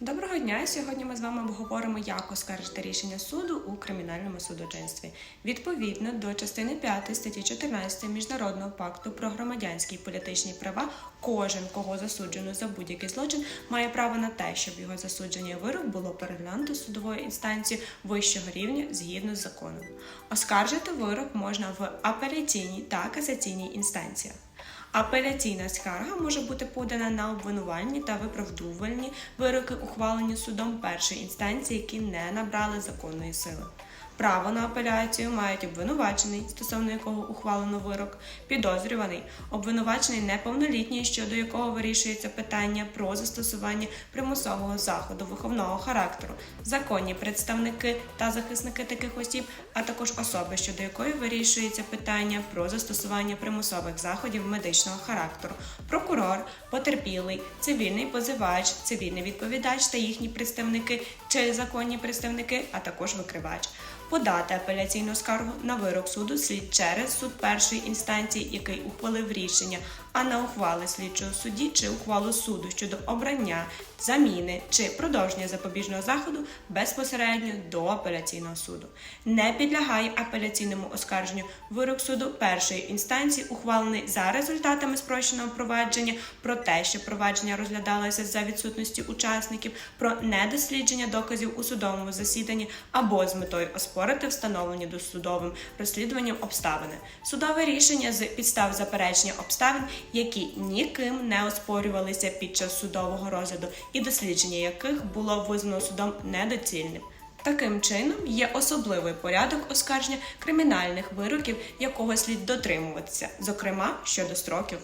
Доброго дня! Сьогодні ми з вами обговоримо, як оскаржити рішення суду у кримінальному судочинстві. Відповідно до частини 5 статті 14 Міжнародного пакту про громадянські і політичні права, кожен, кого засуджено за будь-який злочин, має право на те, щоб його засудження вирок було переглянуто судовою інстанцією вищого рівня згідно з законом. Оскаржити вирок можна в апеляційній та касаційній інстанціях. Апеляційна скарга може бути подана на обвинувальні та виправдувальні вироки, ухвалені судом першої інстанції, які не набрали законної сили. Право на апеляцію мають обвинувачений, стосовно якого ухвалено вирок, підозрюваний, обвинувачений неповнолітній, щодо якого вирішується питання про застосування примусового заходу виховного характеру, законні представники та захисники таких осіб, а також особи, щодо якої вирішується питання про застосування примусових заходів медичного характеру, прокурор, потерпілий, цивільний позивач, цивільний відповідач та їхні представники чи законні представники, а також викривач. Подати апеляційну скаргу на вирок суду слід через суд першої інстанції, який ухвалив рішення, а на ухвали слідчого судді чи ухвалу суду щодо обрання, заміни чи продовження запобіжного заходу безпосередньо до апеляційного суду. Не підлягає апеляційному оскарженню вирок суду першої інстанції, ухвалений за результатами спрощеного провадження про те, що провадження розглядалося за відсутності учасників, про недослідження доказів у судовому засіданні або з метою оспорити встановлені досудовим розслідуванням обставини. Судове рішення з підстав заперечення обставин, які ніким не оспорювалися під час судового розгляду, і дослідження яких було визнано судом недоцільним. Таким чином, є особливий порядок оскарження кримінальних вироків, якого слід дотримуватися, зокрема щодо строків.